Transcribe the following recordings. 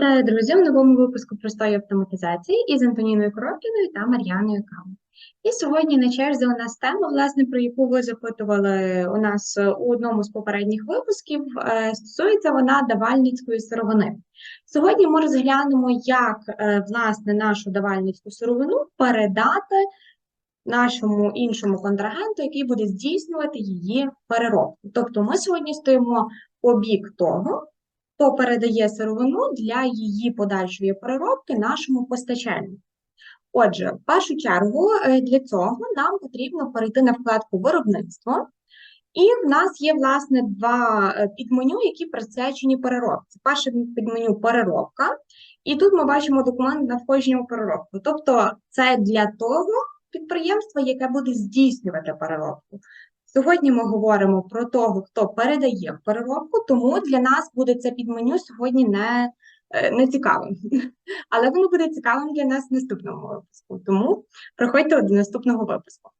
Вітаю, друзі, в новому випуску простої автоматизації із Антоніною Коробкіною та Мар'яною Кам. І сьогодні на черзі у нас тема, власне, про яку ви запитували у нас у одному з попередніх випусків, е, стосується вона давальницької сировини. Сьогодні ми розглянемо, як е, власне нашу давальницьку сировину передати нашому іншому контрагенту, який буде здійснювати її переробку. Тобто ми сьогодні стоїмо по бік того, хто передає сировину для її подальшої переробки нашому постачальнику. Отже, в першу чергу е, для цього нам потрібно перейти на вкладку виробництво, і в нас є, власне, два е, підменю, які присвячені переробці. Перше підменю переробка, і тут ми бачимо документ на входження у переробку. Тобто, це для того підприємства, яке буде здійснювати переробку. Сьогодні ми говоримо про того, хто передає переробку, тому для нас буде це підменю сьогодні не е, не цікавим. Але воно буде цікавим для нас в наступному випуску. Тому приходьте до наступного випуску.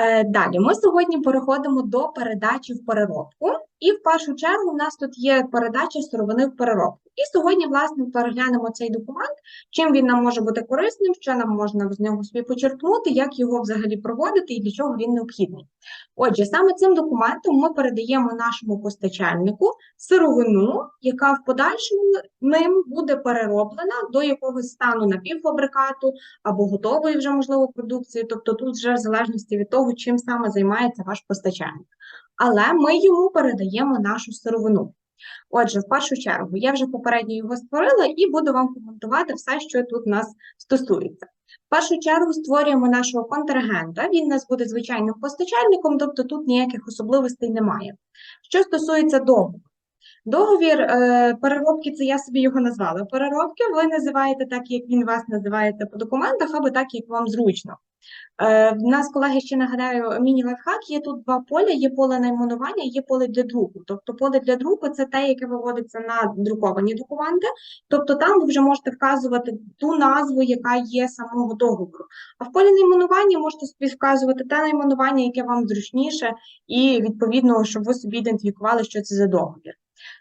Е, далі ми сьогодні переходимо до передачі в переробку, і в першу чергу у нас тут є передача сировини в переробку. І сьогодні, власне, переглянемо цей документ, чим він нам може бути корисним, що нам можна з нього собі почерпнути, як його взагалі проводити і для чого він необхідний. Отже, саме цим документом ми передаємо нашому постачальнику сировину, яка в подальшому ним буде перероблена до якогось стану напівфабрикату або готової вже можливо продукції, тобто тут вже в залежності від того, чим саме займається ваш постачальник. Але ми йому передаємо нашу сировину. Отже, в першу чергу, я вже попередньо його створила і буду вам коментувати все, що тут нас стосується. В першу чергу створюємо нашого контрагента, він нас буде звичайним постачальником, тобто тут ніяких особливостей немає. Що стосується договору, договір е, переробки, це я собі його назвала. Переробки ви називаєте так, як він вас називаєте по документах, або так, як вам зручно. Е, в нас, колеги, ще нагадаю, міні-лайфхак, є тут два поля, є поле найменування, є поле для друку. Тобто поле для друку це те, яке виводиться на друковані документи, тобто там ви вже можете вказувати ту назву, яка є самого договору. А в полі найменування можете собі вказувати те найменування, яке вам зручніше, і відповідно, щоб ви собі ідентифікували, що це за договір.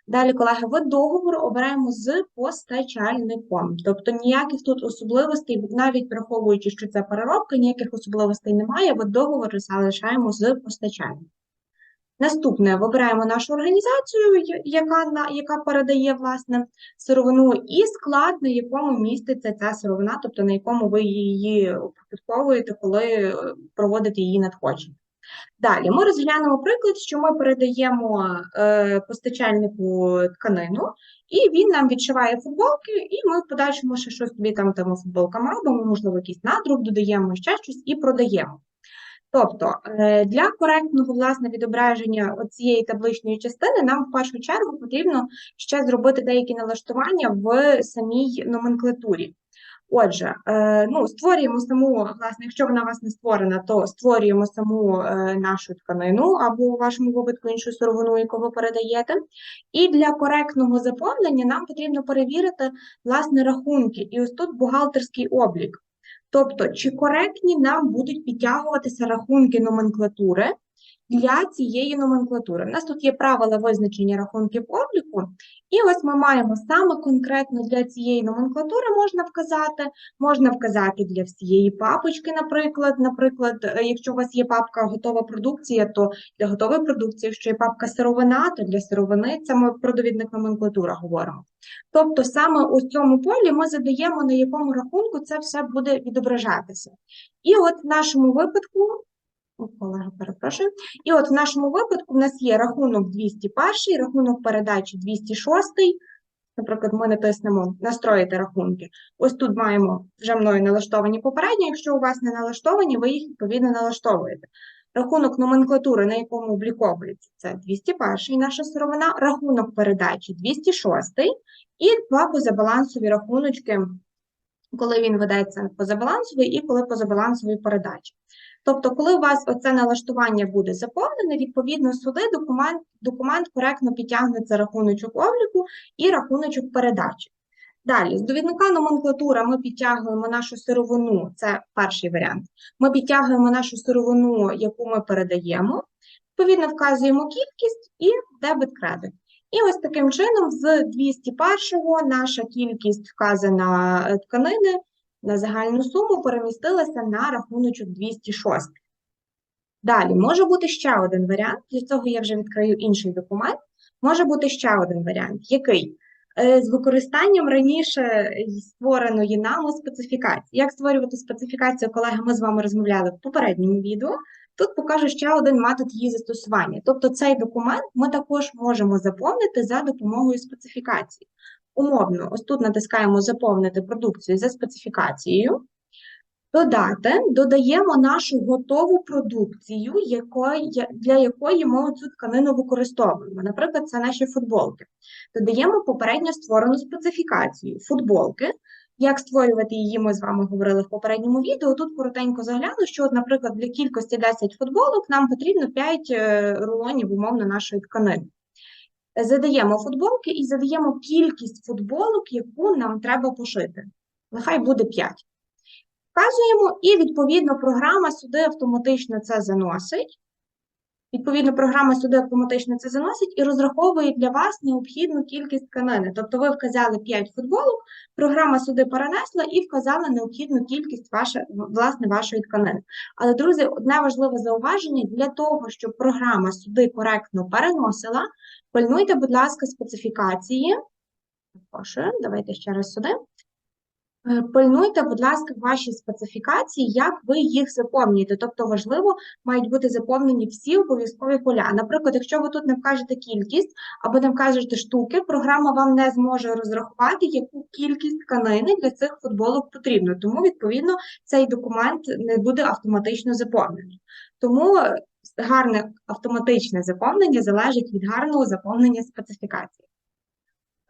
Далі, колеги, вид договору обираємо з постачальником. Тобто ніяких тут особливостей, навіть враховуючи, що це переробка, ніяких особливостей немає, вид договору залишаємо з постачальником. Наступне вибираємо нашу організацію, яка яка передає власне сировину, і склад, на якому міститься ця сировина, тобто на якому ви її опрацьовуєте, коли проводите її надходження. Далі ми розглянемо приклад, що ми передаємо е, постачальнику тканину, і він нам відшиває футболки, і ми в подальшому ще щось тобі там тими футболками робимо, можливо, якийсь надрук додаємо, ще щось і продаємо. Тобто е, для коректного власне відображення цієї табличної частини нам в першу чергу потрібно ще зробити деякі налаштування в самій номенклатурі. Отже, е, ну, створюємо саму, власне, якщо вона у вас не створена, то створюємо саму е, нашу тканину або у вашому випадку іншу сировину, яку ви передаєте. І для коректного заповнення нам потрібно перевірити власне рахунки. І ось тут бухгалтерський облік. Тобто, чи коректні нам будуть підтягуватися рахунки номенклатури для цієї номенклатури. У нас тут є правила визначення рахунків обліку, і ось ми маємо саме конкретно для цієї номенклатури можна вказати, можна вказати для всієї папочки, наприклад. Наприклад, е, якщо у вас є папка готова продукція, то для готової продукції, якщо є папка сировина, то для сировини це ми про довідник номенклатура говоримо. Тобто саме у цьому полі ми задаємо, на якому рахунку це все буде відображатися. І от в нашому випадку Колега, перепрошую. І от в нашому випадку в нас є рахунок 201, рахунок передачі 206. Наприклад, ми натиснемо настроїти рахунки. Ось тут маємо вже мною налаштовані попередні. Якщо у вас не налаштовані, ви їх відповідно налаштовуєте. Рахунок номенклатури, на якому обліковується, це 201 наша сировина, рахунок передачі 206 і два позабалансові рахуночки, коли він ведеться позабалансовий і коли позабалансовий передачі. Тобто, коли у вас оце налаштування буде заповнене, відповідно сюди документ документ коректно підтягнеться рахуночок обліку і рахуночок передачі. Далі, з довідника номенклатура ми підтягуємо нашу сировину, це перший варіант. Ми підтягуємо нашу сировину, яку ми передаємо, відповідно, вказуємо кількість і дебет кредит. І ось таким чином з 201-го наша кількість вказана е, тканини на загальну суму перемістилася на рахуночок 206. Далі, може бути ще один варіант, для цього я вже відкрию інший документ. Може бути ще один варіант, який? Е, З використанням раніше створеної нами специфікації. Як створювати специфікацію, колеги, ми з вами розмовляли в попередньому відео. Тут покажу ще один метод її застосування. Тобто цей документ ми також можемо заповнити за допомогою специфікації. Умовно, ось тут натискаємо Заповнити продукцію за специфікацією. Додати, додаємо нашу готову продукцію, якої, для якої ми цю тканину використовуємо. Наприклад, це наші футболки. Додаємо попередньо створену специфікацію футболки. Як створювати її, ми з вами говорили в попередньому відео. Тут коротенько загляну, що, наприклад, для кількості 10 футболок нам потрібно 5 е, рулонів, умовно, нашої тканини. Задаємо футболки і задаємо кількість футболок, яку нам треба пошити. Нехай буде 5. Вказуємо, і відповідно програма сюди автоматично це заносить. Відповідно, програма сюди автоматично це заносить і розраховує для вас необхідну кількість тканини. Тобто ви вказали 5 футболок, програма сюди перенесла і вказала необхідну кількість ваше, власне вашої тканини. Але, друзі, одне важливе зауваження: для того, щоб програма сюди коректно переносила, пильнуйте, будь ласка, специфікації. Прошу, давайте ще раз сюди. Е, Пильнуйте, будь ласка, ваші специфікації, як ви їх заповнюєте. Тобто важливо, мають бути заповнені всі обов'язкові поля. Наприклад, якщо ви тут не вкажете кількість або не вкажете штуки, програма вам не зможе розрахувати, яку кількість тканини для цих футболок потрібно. Тому, відповідно, цей документ не буде автоматично заповнений. Тому е, гарне автоматичне заповнення залежить від гарного заповнення специфікації.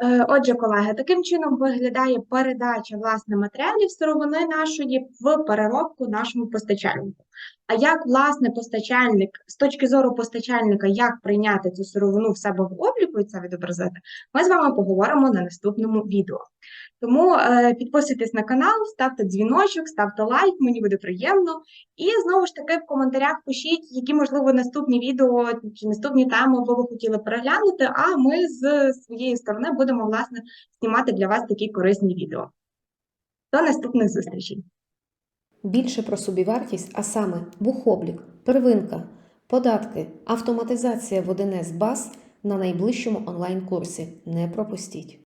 Е, Отже, колеги, таким чином виглядає передача власне матеріалів сировини нашої в переробку нашому постачальнику. А як власне постачальник, з точки зору постачальника, як прийняти цю сировину в себе в обліку і це відобразити, ми з вами поговоримо на наступному відео. Тому е, підписуйтесь на канал, ставте дзвіночок, ставте лайк, мені буде приємно. І знову ж таки в коментарях пишіть, які, можливо, наступні відео чи наступні теми ви б хотіли переглянути, а ми з своєї сторони будемо, власне, знімати для вас такі корисні відео. До наступних зустрічей! Більше про собівартість, а саме бухоблік, первинка, податки, автоматизація в 1С баз на найближчому онлайн-курсі. Не пропустіть!